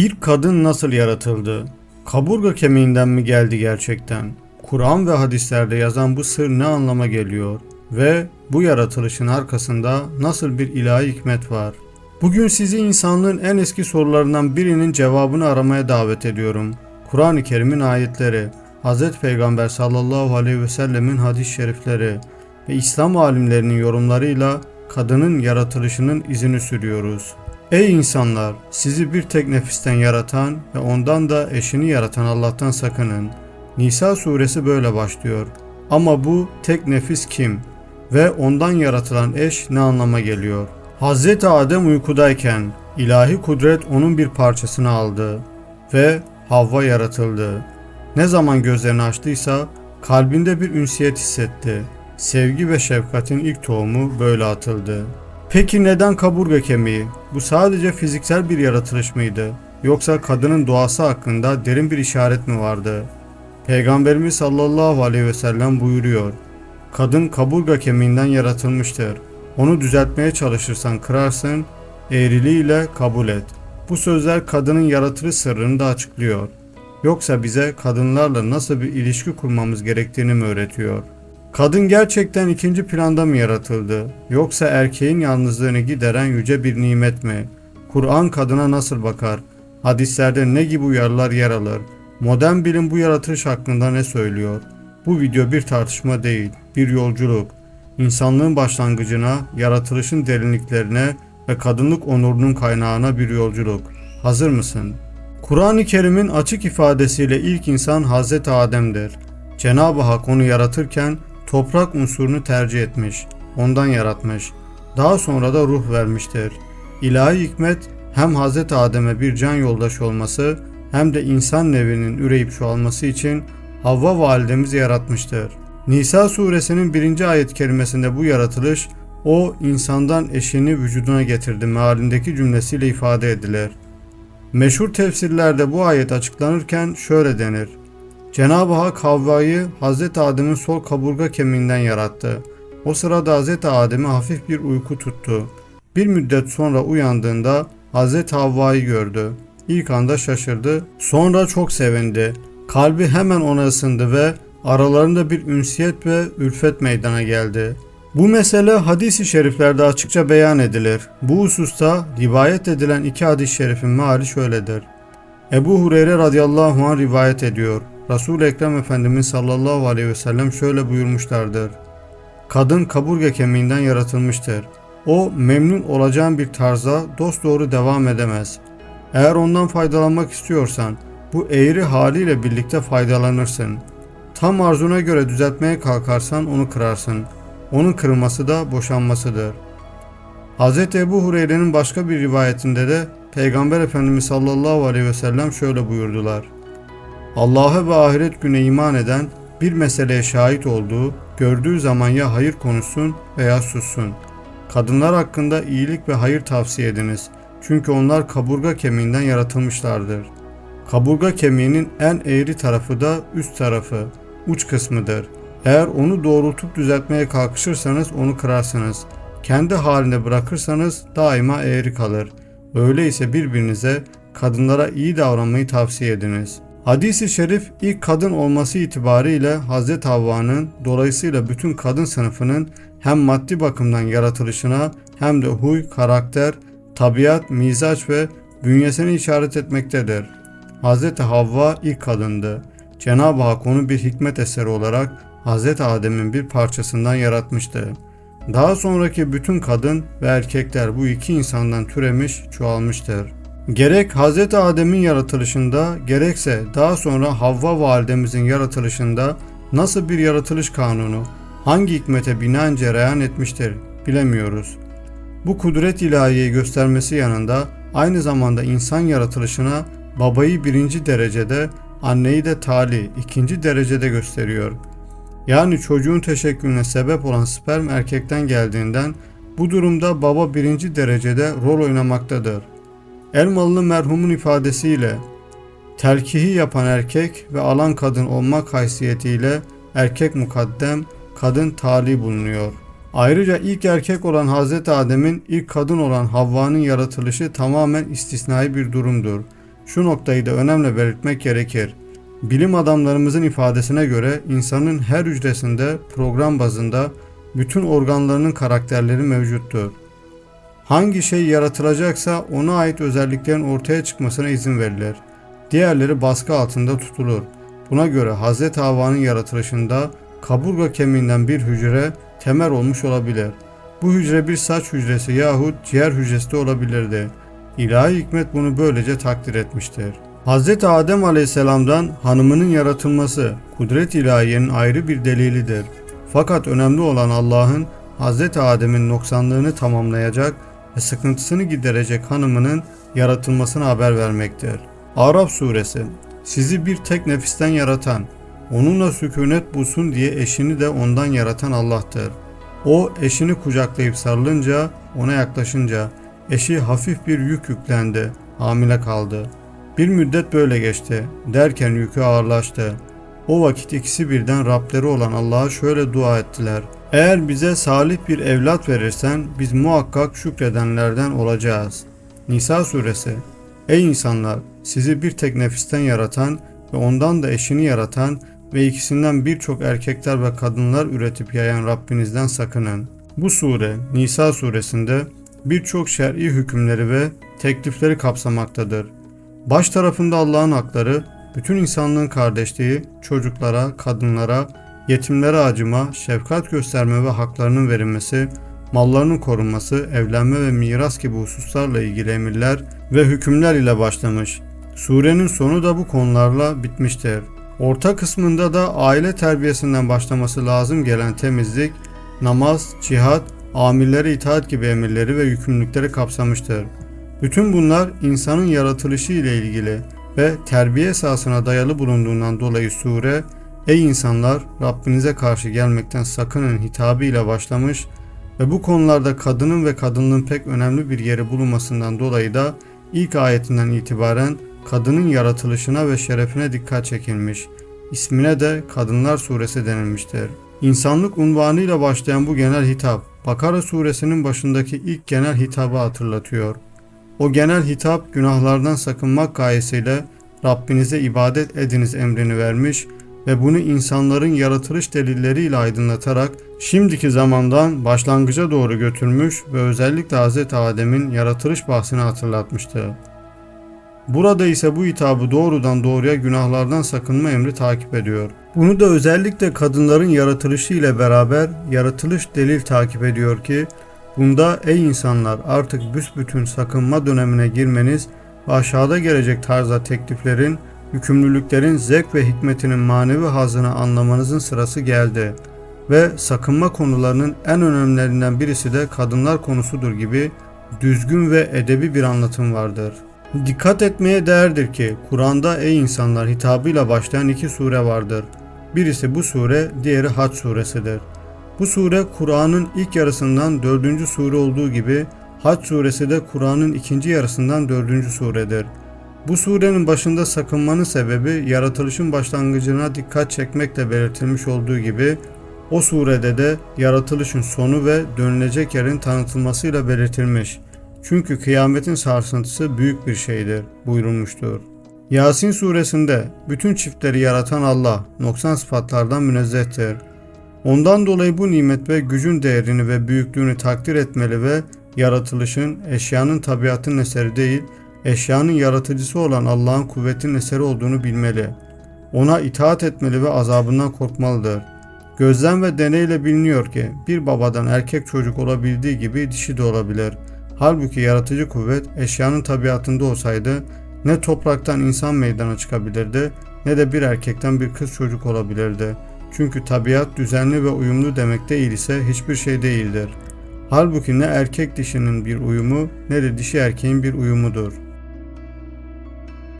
İlk kadın nasıl yaratıldı? Kaburga kemiğinden mi geldi gerçekten? Kur'an ve hadislerde yazan bu sır ne anlama geliyor? Ve bu yaratılışın arkasında nasıl bir ilahi hikmet var? Bugün sizi insanlığın en eski sorularından birinin cevabını aramaya davet ediyorum. Kur'an-ı Kerim'in ayetleri, Hz. Peygamber sallallahu aleyhi ve sellemin hadis-i şerifleri ve İslam alimlerinin yorumlarıyla kadının yaratılışının izini sürüyoruz. Ey insanlar! Sizi bir tek nefisten yaratan ve ondan da eşini yaratan Allah'tan sakının. Nisa suresi böyle başlıyor. Ama bu tek nefis kim? Ve ondan yaratılan eş ne anlama geliyor? Hazreti Adem uykudayken ilahi kudret onun bir parçasını aldı ve Havva yaratıldı. Ne zaman gözlerini açtıysa kalbinde bir ünsiyet hissetti. Sevgi ve şefkatin ilk tohumu böyle atıldı. Peki neden kaburga kemiği? Bu sadece fiziksel bir yaratılış mıydı? Yoksa kadının doğası hakkında derin bir işaret mi vardı? Peygamberimiz sallallahu aleyhi ve sellem buyuruyor. Kadın kaburga kemiğinden yaratılmıştır. Onu düzeltmeye çalışırsan kırarsın, eğriliğiyle kabul et. Bu sözler kadının yaratılış sırrını da açıklıyor. Yoksa bize kadınlarla nasıl bir ilişki kurmamız gerektiğini mi öğretiyor? Kadın gerçekten ikinci planda mı yaratıldı? Yoksa erkeğin yalnızlığını gideren yüce bir nimet mi? Kur'an kadına nasıl bakar? Hadislerde ne gibi uyarılar yer alır? Modern bilim bu yaratılış hakkında ne söylüyor? Bu video bir tartışma değil, bir yolculuk. İnsanlığın başlangıcına, yaratılışın derinliklerine ve kadınlık onurunun kaynağına bir yolculuk. Hazır mısın? Kur'an-ı Kerim'in açık ifadesiyle ilk insan Hazreti Adem'dir. Cenab-ı Hak onu yaratırken toprak unsurunu tercih etmiş, ondan yaratmış. Daha sonra da ruh vermiştir. İlahi hikmet hem Hz. Adem'e bir can yoldaş olması hem de insan nevinin üreyip çoğalması için Havva validemizi yaratmıştır. Nisa suresinin birinci ayet kerimesinde bu yaratılış o insandan eşini vücuduna getirdi mealindeki cümlesiyle ifade edilir. Meşhur tefsirlerde bu ayet açıklanırken şöyle denir. Cenab-ı Hak Havva'yı Hz. Adem'in sol kaburga kemiğinden yarattı. O sırada Hz. Adem'i hafif bir uyku tuttu. Bir müddet sonra uyandığında Hz. Havva'yı gördü. İlk anda şaşırdı, sonra çok sevindi. Kalbi hemen ona ısındı ve aralarında bir ünsiyet ve ülfet meydana geldi. Bu mesele hadis-i şeriflerde açıkça beyan edilir. Bu hususta rivayet edilen iki hadis-i şerifin meali şöyledir. Ebu Hureyre radıyallahu anh rivayet ediyor. Resul-i Ekrem Efendimiz sallallahu aleyhi ve sellem şöyle buyurmuşlardır. Kadın kaburga kemiğinden yaratılmıştır. O memnun olacağın bir tarza dosdoğru devam edemez. Eğer ondan faydalanmak istiyorsan bu eğri haliyle birlikte faydalanırsın. Tam arzuna göre düzeltmeye kalkarsan onu kırarsın. Onun kırılması da boşanmasıdır. Hz. Ebu Hureyre'nin başka bir rivayetinde de Peygamber Efendimiz sallallahu aleyhi ve sellem şöyle buyurdular. Allah'a ve ahiret güne iman eden bir meseleye şahit olduğu, gördüğü zaman ya hayır konuşsun veya sussun. Kadınlar hakkında iyilik ve hayır tavsiye ediniz. Çünkü onlar kaburga kemiğinden yaratılmışlardır. Kaburga kemiğinin en eğri tarafı da üst tarafı, uç kısmıdır. Eğer onu doğrultup düzeltmeye kalkışırsanız onu kırarsınız. Kendi halinde bırakırsanız daima eğri kalır. Öyleyse birbirinize kadınlara iyi davranmayı tavsiye ediniz.'' Hadis-i şerif ilk kadın olması itibariyle Hz. Havva'nın dolayısıyla bütün kadın sınıfının hem maddi bakımdan yaratılışına hem de huy, karakter, tabiat, mizaç ve bünyesini işaret etmektedir. Hz. Havva ilk kadındı. Cenab-ı Hak onu bir hikmet eseri olarak Hz. Adem'in bir parçasından yaratmıştı. Daha sonraki bütün kadın ve erkekler bu iki insandan türemiş, çoğalmıştır. Gerek Hz. Adem'in yaratılışında gerekse daha sonra Havva validemizin yaratılışında nasıl bir yaratılış kanunu, hangi hikmete binaen cereyan etmiştir bilemiyoruz. Bu kudret ilahiyi göstermesi yanında aynı zamanda insan yaratılışına babayı birinci derecede, anneyi de tali ikinci derecede gösteriyor. Yani çocuğun teşekkülüne sebep olan sperm erkekten geldiğinden bu durumda baba birinci derecede rol oynamaktadır. Elmalılı merhumun ifadesiyle telkihi yapan erkek ve alan kadın olmak haysiyetiyle erkek mukaddem, kadın tali bulunuyor. Ayrıca ilk erkek olan Hazreti Adem'in ilk kadın olan Havva'nın yaratılışı tamamen istisnai bir durumdur. şu noktayı da önemli belirtmek gerekir. Bilim adamlarımızın ifadesine göre insanın her hücresinde program bazında bütün organlarının karakterleri mevcuttur. Hangi şey yaratılacaksa ona ait özelliklerin ortaya çıkmasına izin verilir. Diğerleri baskı altında tutulur. Buna göre Hz. Havva'nın yaratılışında kaburga kemiğinden bir hücre temel olmuş olabilir. Bu hücre bir saç hücresi yahut ciğer hücresi de olabilirdi. İlahi hikmet bunu böylece takdir etmiştir. Hz. Adem aleyhisselamdan hanımının yaratılması kudret ilahiyenin ayrı bir delilidir. Fakat önemli olan Allah'ın Hz. Adem'in noksanlığını tamamlayacak ve sıkıntısını giderecek hanımının yaratılmasına haber vermektir. Araf suresi Sizi bir tek nefisten yaratan, onunla sükunet bulsun diye eşini de ondan yaratan Allah'tır. O eşini kucaklayıp sarılınca, ona yaklaşınca eşi hafif bir yük yüklendi, hamile kaldı. Bir müddet böyle geçti. Derken yükü ağırlaştı. O vakit ikisi birden Rableri olan Allah'a şöyle dua ettiler. Eğer bize salih bir evlat verirsen biz muhakkak şükredenlerden olacağız. Nisa suresi Ey insanlar! Sizi bir tek nefisten yaratan ve ondan da eşini yaratan ve ikisinden birçok erkekler ve kadınlar üretip yayan Rabbinizden sakının. Bu sure Nisa suresinde birçok şer'i hükümleri ve teklifleri kapsamaktadır. Baş tarafında Allah'ın hakları, bütün insanlığın kardeşliği, çocuklara, kadınlara, yetimlere acıma, şefkat gösterme ve haklarının verilmesi, mallarının korunması, evlenme ve miras gibi hususlarla ilgili emirler ve hükümler ile başlamış. Surenin sonu da bu konularla bitmiştir. Orta kısmında da aile terbiyesinden başlaması lazım gelen temizlik, namaz, cihat, amirlere itaat gibi emirleri ve yükümlülükleri kapsamıştır. Bütün bunlar insanın yaratılışı ile ilgili ve terbiye esasına dayalı bulunduğundan dolayı sure Ey insanlar Rabbinize karşı gelmekten sakının hitabı ile başlamış ve bu konularda kadının ve kadınlığın pek önemli bir yeri bulunmasından dolayı da ilk ayetinden itibaren kadının yaratılışına ve şerefine dikkat çekilmiş. İsmine de Kadınlar Suresi denilmiştir. İnsanlık unvanıyla başlayan bu genel hitap, Bakara suresinin başındaki ilk genel hitabı hatırlatıyor. O genel hitap günahlardan sakınmak gayesiyle Rabbinize ibadet ediniz emrini vermiş ve bunu insanların yaratılış delilleriyle aydınlatarak şimdiki zamandan başlangıca doğru götürmüş ve özellikle Hz. Adem'in yaratılış bahsini hatırlatmıştı. Burada ise bu hitabı doğrudan doğruya günahlardan sakınma emri takip ediyor. Bunu da özellikle kadınların yaratılışı ile beraber yaratılış delil takip ediyor ki bunda ey insanlar artık büsbütün sakınma dönemine girmeniz ve aşağıda gelecek tarzda tekliflerin, yükümlülüklerin zevk ve hikmetinin manevi hazını anlamanızın sırası geldi. Ve sakınma konularının en önemlilerinden birisi de kadınlar konusudur gibi düzgün ve edebi bir anlatım vardır. Dikkat etmeye değerdir ki Kur'an'da ey insanlar hitabıyla başlayan iki sure vardır. Birisi bu sure, diğeri Hac suresidir. Bu sure Kur'an'ın ilk yarısından dördüncü sure olduğu gibi Hac suresi de Kur'an'ın ikinci yarısından dördüncü suredir. Bu surenin başında sakınmanın sebebi yaratılışın başlangıcına dikkat çekmekle belirtilmiş olduğu gibi o surede de yaratılışın sonu ve dönülecek yerin tanıtılmasıyla belirtilmiş. Çünkü kıyametin sarsıntısı büyük bir şeydir buyurulmuştur. Yasin suresinde bütün çiftleri yaratan Allah noksan sıfatlardan münezzehtir. Ondan dolayı bu nimet ve gücün değerini ve büyüklüğünü takdir etmeli ve yaratılışın eşyanın tabiatın eseri değil, eşyanın yaratıcısı olan Allah'ın kuvvetin eseri olduğunu bilmeli. Ona itaat etmeli ve azabından korkmalıdır. Gözlem ve deneyle biliniyor ki bir babadan erkek çocuk olabildiği gibi dişi de olabilir. Halbuki yaratıcı kuvvet eşyanın tabiatında olsaydı ne topraktan insan meydana çıkabilirdi ne de bir erkekten bir kız çocuk olabilirdi. Çünkü tabiat düzenli ve uyumlu demek değil ise hiçbir şey değildir. Halbuki ne erkek dişinin bir uyumu ne de dişi erkeğin bir uyumudur.''